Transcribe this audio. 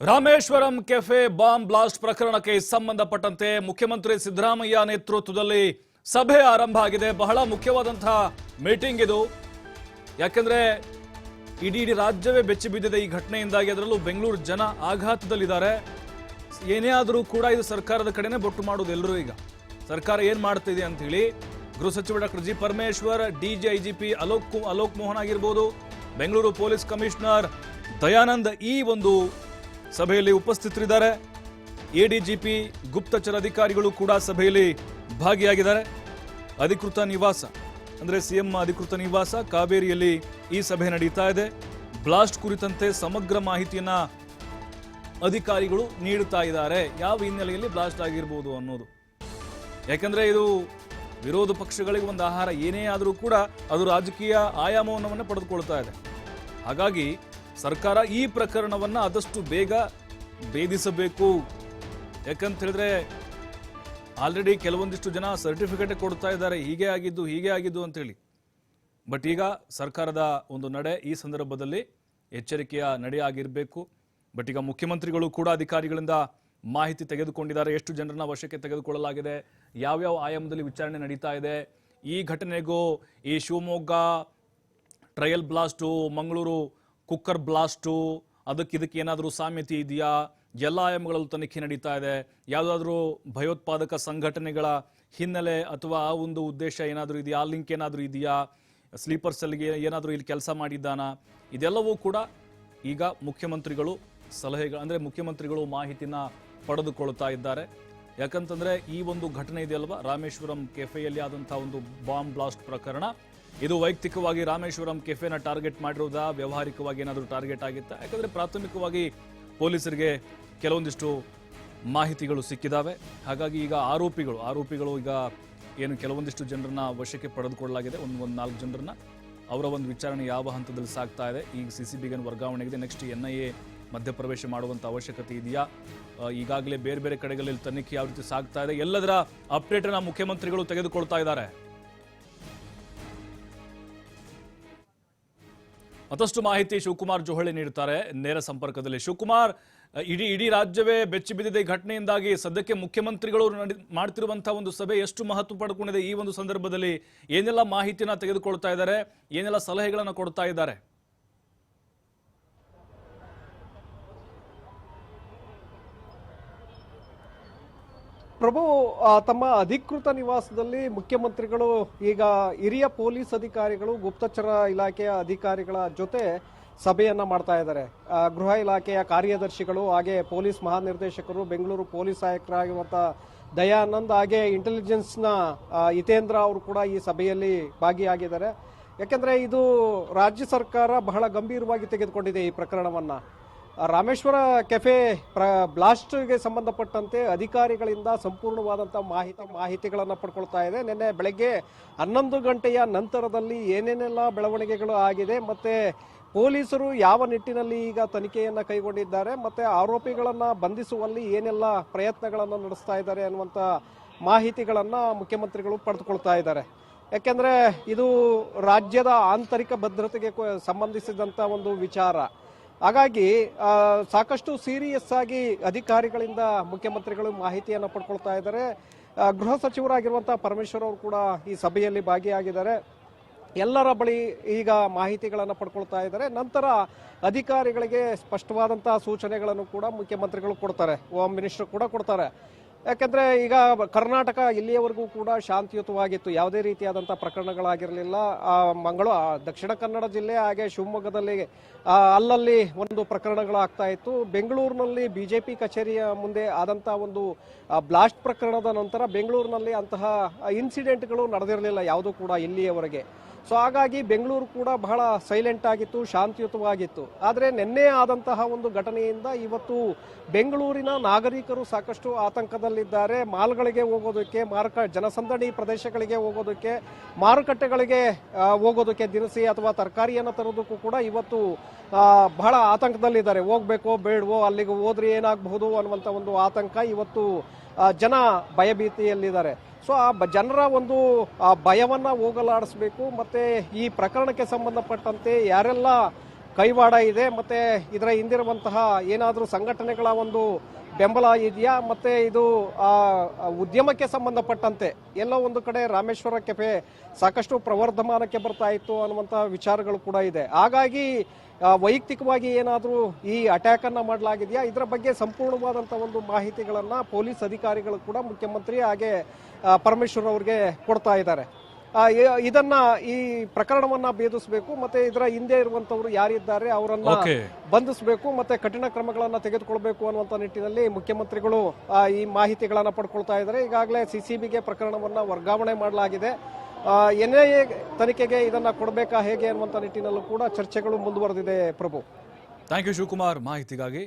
Rameswaram cafe bomb blast ಪ್ರಕರಣಕ್ಕೆ ಸಂಬಂಧಪಟ್ಟಂತೆ ಮುಖ್ಯಮಂತ್ರಿ ಸಿದ್ದರಾಮಯ್ಯ ನೇತೃತ್ವದಲ್ಲಿ ಸಭೆ ಆರಂಭ ಆಗಿದೆ. ಬಹಳ ಮುಖ್ಯವಾದಂತಹ ಮೀಟಿಂಗ್ ಇದು. ಯಾಕೆಂದ್ರೆ ಇಡೀ ಇಡೀ ರಾಜ್ಯವೇ ಬೆಚ್ಚಿ ಬಿದ್ದಿದೆ ಈ ಘಟನೆಯಿಂದಾಗಿ. ಅದರಲ್ಲೂ ಬೆಂಗಳೂರು ಜನ ಆಘಾತದಲ್ಲಿದ್ದಾರೆ. ಏನೇ ಆದರೂ ಕೂಡ ಇದು ಸರ್ಕಾರದ ಕಡೆನೇ ಬೊಟ್ಟು ಮಾಡೋದು ಎಲ್ಲರೂ ಈಗ. ಸರ್ಕಾರ ಏನ್ ಮಾಡ್ತಿದೆ ಅಂತ ಹೇಳಿ ಗೃಹ ಸಚಿವ doctor G Parameshwar DG IGP Alok Alok Mohan ಆಗಿರ್ಬೋದು, ಬೆಂಗಳೂರು ಪೊಲೀಸ್ ಕಮಿಷನರ್ ದಯಾನಂದ್ ಈ ಒಂದು ಸಭೆಯಲ್ಲಿ ಉಪಸ್ಥಿತರಿದ್ದಾರೆ. ಎಡಿಜಿಪಿ ಗುಪ್ತಚರ ಅಧಿಕಾರಿಗಳು ಕೂಡ ಸಭೆಯಲ್ಲಿ ಭಾಗಿಯಾಗಿದ್ದಾರೆ. ಅಧಿಕೃತ ನಿವಾಸ, ಅಂದರೆ ಸಿಎಂ ಅಧಿಕೃತ ನಿವಾಸ ಕಾವೇರಿಯಲ್ಲಿ ಈ ಸಭೆ ನಡೀತಾ ಇದೆ. ಬ್ಲಾಸ್ಟ್ ಕುರಿತಂತೆ ಸಮಗ್ರ ಮಾಹಿತಿಯನ್ನ ಅಧಿಕಾರಿಗಳು ನೀಡುತ್ತಾ ಇದ್ದಾರೆ. ಯಾವ ಹಿನ್ನೆಲೆಯಲ್ಲಿ ಬ್ಲಾಸ್ಟ್ ಆಗಿರ್ಬೋದು ಅನ್ನೋದು. ಯಾಕಂದ್ರೆ ಇದು ವಿರೋಧ ಪಕ್ಷಗಳಿಗೆ ಒಂದು ಆಹಾರ ಏನೇ ಆದರೂ ಕೂಡ ಅದು ರಾಜಕೀಯ ಆಯಾಮವನ್ನು ಪಡೆದುಕೊಳ್ತಾ ಇದೆ. ಹಾಗಾಗಿ ಸರ್ಕಾರ ಈ ಪ್ರಕರಣವನ್ನ ಆದಷ್ಟು ಬೇಗ ಭೇದಿಸಬೇಕು. ಯಾಕಂತ ಹೇಳಿದ್ರೆ ಆಲ್ರೆಡಿ ಕೆಲವೊಂದಿಷ್ಟು ಜನ ಸರ್ಟಿಫಿಕೇಟ್ ಕೊಡ್ತಾ ಇದ್ದಾರೆ. ಹೀಗೆ ಆಗಿದ್ದು ಹೀಗೆ ಆಗಿದ್ದು ಅಂತೇಳಿ. ಬಟ್ ಈಗ ಸರ್ಕಾರದ ಒಂದು ನಡೆ ಈ ಸಂದರ್ಭದಲ್ಲಿ ಎಚ್ಚರಿಕೆಯ ನಡೆ ಆಗಿರಬೇಕು. ಬಟ್ ಈಗ ಮುಖ್ಯಮಂತ್ರಿಗಳು ಕೂಡ ಅಧಿಕಾರಿಗಳಿಂದ ಮಾಹಿತಿ ತೆಗೆದುಕೊಂಡಿದ್ದಾರೆ. ಎಷ್ಟು ಜನರನ್ನ ವಶಕ್ಕೆ ತೆಗೆದುಕೊಳ್ಳಲಾಗಿದೆ? ಯಾವ್ಯಾವ ಆಯಾಮದಲ್ಲಿ ವಿಚಾರಣೆ ನಡೀತಾ ಇದೆ? ಈ ಘಟನೆಗೂ ಈ Shivamogga trial blast Mangaluru cooker blast, ಅದಕ್ಕೆ ಇದಕ್ಕೆ ಏನಾದರೂ ಸಾಮ್ಯತೆ ಇದೆಯಾ? ಎಲ್ಲ ಆಯಾಮಗಳಲ್ಲೂ ತನಿಖೆ ನಡೀತಾ ಇದೆ. ಯಾವುದಾದ್ರೂ ಭಯೋತ್ಪಾದಕ ಸಂಘಟನೆಗಳ ಹಿನ್ನೆಲೆ ಅಥವಾ ಆ ಒಂದು ಉದ್ದೇಶ ಏನಾದರೂ ಇದೆಯಾ? ಆ ಲಿಂಕ್ ಏನಾದರೂ ಇದೆಯಾ? ಸ್ಲೀಪರ್ ಸೆಲ್ಗೆ ಏನಾದರೂ ಇಲ್ಲಿ ಕೆಲಸ ಮಾಡಿದ್ದಾನ? ಇದೆಲ್ಲವೂ ಕೂಡ ಈಗ ಮುಖ್ಯಮಂತ್ರಿಗಳು ಸಲಹೆಗಳು, ಅಂದರೆ ಮುಖ್ಯಮಂತ್ರಿಗಳು ಮಾಹಿತಿನ ಪಡೆದುಕೊಳ್ತಾ ಇದ್ದಾರೆ. ಯಾಕಂತಂದರೆ ಈ ಒಂದು ಘಟನೆ ಇದೆಯಲ್ವ? ರಾಮೇಶ್ವರಂ ಕೆಫೆಯಲ್ಲಿ ಆದಂಥ ಒಂದು ಬಾಂಬ್ ಬ್ಲಾಸ್ಟ್ ಪ್ರಕರಣ. ಇದು ವೈಯಕ್ತಿಕವಾಗಿ ರಾಮೇಶ್ವರಂ ಕೆಫೆನ ಟಾರ್ಗೆಟ್ ಮಾಡಿರೋದಾ ವ್ಯವಹಾರಿಕವಾಗಿ ಏನಾದರೂ ಟಾರ್ಗೆಟ್ ಆಗಿತ್ತಾ? ಯಾಕಂದರೆ ಪ್ರಾಥಮಿಕವಾಗಿ ಪೊಲೀಸರಿಗೆ ಕೆಲವೊಂದಿಷ್ಟು ಮಾಹಿತಿಗಳು ಸಿಕ್ಕಿದ್ದಾವೆ ಹಾಗಾಗಿ ಈಗ ಆರೋಪಿಗಳು ಆರೋಪಿಗಳು ಈಗ ಏನು ಕೆಲವೊಂದಿಷ್ಟು ಜನರನ್ನ ವಶಕ್ಕೆ ಪಡೆದುಕೊಳ್ಳಲಾಗಿದೆ. ಒಂದು ಒಂದು ನಾಲ್ಕು ಜನರನ್ನ. ಅವರ ಒಂದು ವಿಚಾರಣೆ ಯಾವ ಹಂತದಲ್ಲಿ ಸಾಗ್ತಾ ಇದೆ? ಈಗ ಸಿ ಸಿ ಬಿಗನ್ ವರ್ಗಾವಣೆಗಿದೆ ನೆಕ್ಸ್ಟ್ ಎನ್ ಐ ಎ ಮಧ್ಯಪ್ರವೇಶ ಮಾಡುವಂಥ ಅವಶ್ಯಕತೆ ಇದೆಯಾ? ಈಗಾಗಲೇ ಬೇರೆ ಬೇರೆ ಕಡೆಗಳಲ್ಲಿ ತನಿಖೆ ಯಾವ ರೀತಿ ಸಾಗ್ತಾ ಇದೆ? ಎಲ್ಲದರ ಅಪ್ಡೇಟನ್ನು ಮುಖ್ಯಮಂತ್ರಿಗಳು ತೆಗೆದುಕೊಳ್ತಾ ಇದ್ದಾರೆ. ಮತ್ತಷ್ಟು ಮಾಹಿತಿ ಶಿವಕುಮಾರ್ ಜೋಹಳಿ ನೀಡುತ್ತಾರೆ. ನೇರ ಸಂಪರ್ಕದಲ್ಲಿ ಶಿವಕುಮಾರ್ ಇಡೀ ಇಡೀ ರಾಜ್ಯವೇ ಬೆಚ್ಚಿ ಬಿದ್ದಿದೆ. ಘಟನೆಯಿಂದಾಗಿ ಸದ್ಯಕ್ಕೆ ಮುಖ್ಯಮಂತ್ರಿಗಳು ಮಾಡ್ತಿರುವಂತಹ ಒಂದು ಸಭೆ ಎಷ್ಟು ಮಹತ್ವ ಪಡ್ಕೊಂಡಿದೆ ಈ ಒಂದು ಸಂದರ್ಭದಲ್ಲಿ ಏನೆಲ್ಲ ಮಾಹಿತಿನ ತೆಗೆದುಕೊಳ್ತಾ ಇದ್ದಾರೆ? ಏನೆಲ್ಲ ಸಲಹೆಗಳನ್ನು ಕೊಡ್ತಾ ಇದ್ದಾರೆ? ಪ್ರಭು ತಮ್ಮ ಅಧಿಕೃತ ನಿವಾಸದಲ್ಲಿ ಮುಖ್ಯಮಂತ್ರಿಗಳು, ಈಗ ಹಿರಿಯ ಪೊಲೀಸ್ ಅಧಿಕಾರಿಗಳು, ಗುಪ್ತಚರ ಇಲಾಖೆಯ ಅಧಿಕಾರಿಗಳ ಜೊತೆ ಸಭೆಯನ್ನ ಮಾಡ್ತಾ ಇದ್ದಾರೆ. ಗೃಹ ಇಲಾಖೆಯ ಕಾರ್ಯದರ್ಶಿಗಳು, ಹಾಗೆ ಪೊಲೀಸ್ ಮಹಾನಿರ್ದೇಶಕರು, ಬೆಂಗಳೂರು ಪೊಲೀಸ್ ಆಯುಕ್ತರಾಗಿರುವಂತಹ ದಯಾನಂದ್, ಹಾಗೆ ಇಂಟೆಲಿಜೆನ್ಸ್ನ ಹಿತೇಂದ್ರ ಅವರು ಕೂಡ ಈ ಸಭೆಯಲ್ಲಿ ಭಾಗಿಯಾಗಿದ್ದಾರೆ. ಯಾಕೆಂದ್ರೆ ಇದು ರಾಜ್ಯ ಸರ್ಕಾರ ಬಹಳ ಗಂಭೀರವಾಗಿ ತೆಗೆದುಕೊಂಡಿದೆ ಈ ಪ್ರಕರಣವನ್ನ. ರಾಮೇಶ್ವರ ಕೆಫೆ ಬ್ಲಾಸ್ಟ್ಗೆ ಸಂಬಂಧಪಟ್ಟಂತೆ ಅಧಿಕಾರಿಗಳಿಂದ ಸಂಪೂರ್ಣವಾದಂಥ ಮಾಹಿತಿ, ಮಾಹಿತಿಗಳನ್ನು ಪಡ್ಕೊಳ್ತಾ ಇದೆ. ನಿನ್ನೆ ಬೆಳಗ್ಗೆ ಹನ್ನೊಂದು ಗಂಟೆಯ ನಂತರದಲ್ಲಿ ಏನೇನೆಲ್ಲ ಬೆಳವಣಿಗೆಗಳು ಆಗಿದೆ ಮತ್ತು ಪೊಲೀಸರು ಯಾವ ನಿಟ್ಟಿನಲ್ಲಿ ಈಗ ತನಿಖೆಯನ್ನು ಕೈಗೊಂಡಿದ್ದಾರೆ ಮತ್ತು ಆರೋಪಿಗಳನ್ನು ಬಂಧಿಸುವಲ್ಲಿ ಏನೆಲ್ಲ ಪ್ರಯತ್ನಗಳನ್ನು ನಡೆಸ್ತಾ ಇದ್ದಾರೆ ಅನ್ನುವಂಥ ಮಾಹಿತಿಗಳನ್ನು ಮುಖ್ಯಮಂತ್ರಿಗಳು ಪಡೆದುಕೊಳ್ತಾ ಇದ್ದಾರೆ. ಯಾಕೆಂದರೆ ಇದು ರಾಜ್ಯದ ಆಂತರಿಕ ಭದ್ರತೆಗೆ ಸಂಬಂಧಿಸಿದಂಥ ಒಂದು ವಿಚಾರ. ಹಾಗಾಗಿ ಸಾಕಷ್ಟು ಸೀರಿಯಸ್ ಆಗಿ ಅಧಿಕಾರಿಗಳಿಂದ ಮುಖ್ಯಮಂತ್ರಿಗಳು ಮಾಹಿತಿಯನ್ನು ಪಡ್ಕೊಳ್ತಾ ಇದ್ದಾರೆ. ಗೃಹ ಸಚಿವರಾಗಿರುವಂತಹ ಪರಮೇಶ್ವರ್ ಅವರು ಕೂಡ ಈ ಸಭೆಯಲ್ಲಿ ಭಾಗಿಯಾಗಿದ್ದಾರೆ. ಎಲ್ಲರ ಬಳಿ ಈಗ ಮಾಹಿತಿಗಳನ್ನು ಪಡ್ಕೊಳ್ತಾ ಇದ್ದಾರೆ. ನಂತರ ಅಧಿಕಾರಿಗಳಿಗೆ ಸ್ಪಷ್ಟವಾದಂತಹ ಸೂಚನೆಗಳನ್ನು ಕೂಡ ಮುಖ್ಯಮಂತ್ರಿಗಳು ಕೊಡ್ತಾರೆ. ಹೋಮ್ ಮಿನಿಸ್ಟರ್ ಕೂಡ ಕೊಡ್ತಾರೆ. ಯಾಕಂದ್ರೆ ಈಗ ಕರ್ನಾಟಕ ಇಲ್ಲಿಯವರೆಗೂ ಕೂಡ ಶಾಂತಿಯುತವಾಗಿತ್ತು. ಯಾವುದೇ ರೀತಿಯಾದಂಥ ಪ್ರಕರಣಗಳಾಗಿರಲಿಲ್ಲ. ಮಂಗಳ ದಕ್ಷಿಣ ಕನ್ನಡ ಜಿಲ್ಲೆ, ಹಾಗೆ ಶಿವಮೊಗ್ಗದಲ್ಲಿ ಅಲ್ಲಲ್ಲಿ ಒಂದು ಪ್ರಕರಣಗಳು ಆಗ್ತಾ ಇತ್ತು. ಬೆಂಗಳೂರಿನಲ್ಲಿ ಬಿಜೆಪಿ ಕಚೇರಿಯ ಮುಂದೆ ಆದಂಥ ಒಂದು ಬ್ಲಾಸ್ಟ್ ಪ್ರಕರಣದ ನಂತರ ಬೆಂಗಳೂರಿನಲ್ಲಿ ಅಂತಹ ಇನ್ಸಿಡೆಂಟ್ಗಳು ನಡೆದಿರಲಿಲ್ಲ. ಯಾವುದೂ ಕೂಡ ಇಲ್ಲಿಯವರೆಗೆ. ಸೊ ಹಾಗಾಗಿ ಬೆಂಗಳೂರು ಕೂಡ ಬಹಳ ಸೈಲೆಂಟ್ ಆಗಿತ್ತು, ಶಾಂತಿಯುತವಾಗಿತ್ತು. ಆದರೆ ನಿನ್ನೆ ಆದಂತಹ ಒಂದು ಘಟನೆಯಿಂದ ಇವತ್ತು ಬೆಂಗಳೂರಿನ ನಾಗರಿಕರು ಸಾಕಷ್ಟು ಆತಂಕದಲ್ಲಿದ್ದಾರೆ. ಮಾಲ್ಗಳಿಗೆ ಹೋಗೋದಕ್ಕೆ, ಮಾರುಕ, ಜನಸಂದಣಿ ಪ್ರದೇಶಗಳಿಗೆ ಹೋಗೋದಕ್ಕೆ, ಮಾರುಕಟ್ಟೆಗಳಿಗೆ ಹೋಗೋದಕ್ಕೆ ದಿನಸಿ ಅಥವಾ ತರಕಾರಿಯನ್ನು ತರೋದಕ್ಕೂ ಕೂಡ ಇವತ್ತು ಬಹಳ ಆತಂಕದಲ್ಲಿದ್ದಾರೆ. ಹೋಗ್ಬೇಕೋ, ಬೇಡವೋ, ಅಲ್ಲಿಗೆ ಹೋದ್ರೆ ಏನಾಗಬಹುದು ಅನ್ನುವಂಥ ಒಂದು ಆತಂಕ ಇವತ್ತು ಜನ ಭಯಭೀತಿಯಲ್ಲಿದ್ದಾರೆ. ಸೊ ಆ ಜನರ ಒಂದು ಹೋಗಲಾಡಿಸಬೇಕು ಹೋಗಲಾಡಿಸ್ಬೇಕು, ಮತ್ತು ಈ ಪ್ರಕರಣಕ್ಕೆ ಸಂಬಂಧಪಟ್ಟಂತೆ ಯಾರೆಲ್ಲ ಕೈವಾಡ ಇದೆ, ಮತ್ತು ಇದರ ಹಿಂದಿರುವಂತಹ ಏನಾದರೂ ಸಂಘಟನೆಗಳ ಒಂದು ಬೆಂಬಲ ಇದೆಯಾ? ಮತ್ತೆ ಇದು ಉದ್ಯಮಕ್ಕೆ ಸಂಬಂಧಪಟ್ಟಂತೆ ಎಲ್ಲೋ ಒಂದು ಕಡೆ ರಾಮೇಶ್ವರ ಕೆಫೆ ಸಾಕಷ್ಟು ಪ್ರವರ್ಧಮಾನಕ್ಕೆ ಬರ್ತಾ ಇತ್ತು ಅನ್ನುವಂತಹ ವಿಚಾರಗಳು ಕೂಡ ಇದೆ. ಹಾಗಾಗಿ ವೈಯಕ್ತಿಕವಾಗಿ ಏನಾದರೂ ಈ ಅಟ್ಯಾಕ್ ಅನ್ನ ಮಾಡಲಾಗಿದೆಯಾ? ಇದರ ಬಗ್ಗೆ ಸಂಪೂರ್ಣವಾದಂತ ಒಂದು ಮಾಹಿತಿಗಳನ್ನ ಪೊಲೀಸ್ ಅಧಿಕಾರಿಗಳು ಕೂಡ ಮುಖ್ಯಮಂತ್ರಿ ಹಾಗೆ ಪರಮೇಶ್ವರ್ ಅವರಿಗೆ ಕೊಡ್ತಾ ಇದ್ದಾರೆ. ಇದನ್ನ ಈ ಪ್ರಕರಣವನ್ನ ಭೇದಿಸಬೇಕು ಮತ್ತೆ ಇದರ ಹಿಂದೆ ಇರುವಂತವರು ಯಾರಿದ್ದಾರೆ ಅವರನ್ನ ಬಂಧಿಸಬೇಕು ಮತ್ತೆ ಕಠಿಣ ಕ್ರಮಗಳನ್ನ ತೆಗೆದುಕೊಳ್ಬೇಕು ಅನ್ನುವಂತ ನಿಟ್ಟಿನಲ್ಲಿ ಮುಖ್ಯಮಂತ್ರಿಗಳು ಈ ಮಾಹಿತಿಗಳನ್ನ ಪಡ್ಕೊಳ್ತಾ ಇದ್ದಾರೆ. ಈಗಾಗಲೇ ಸಿಸಿಬಿಗೆ ಪ್ರಕರಣವನ್ನ ವರ್ಗಾವಣೆ ಮಾಡಲಾಗಿದೆ. ಎನ್ಐಎ ತನಿಖೆಗೆ ಇದನ್ನ ಕೊಡಬೇಕಾ ಹೇಗೆ ಅನ್ನುವಂತ ನಿಟ್ಟಿನಲ್ಲೂ ಕೂಡ ಚರ್ಚೆಗಳು ಮುಂದುವರೆದಿದೆ ಪ್ರಭು. ಥ್ಯಾಂಕ್ ಯು ಶಿವಕುಮಾರ್ ಮಾಹಿತಿಗಾಗಿ.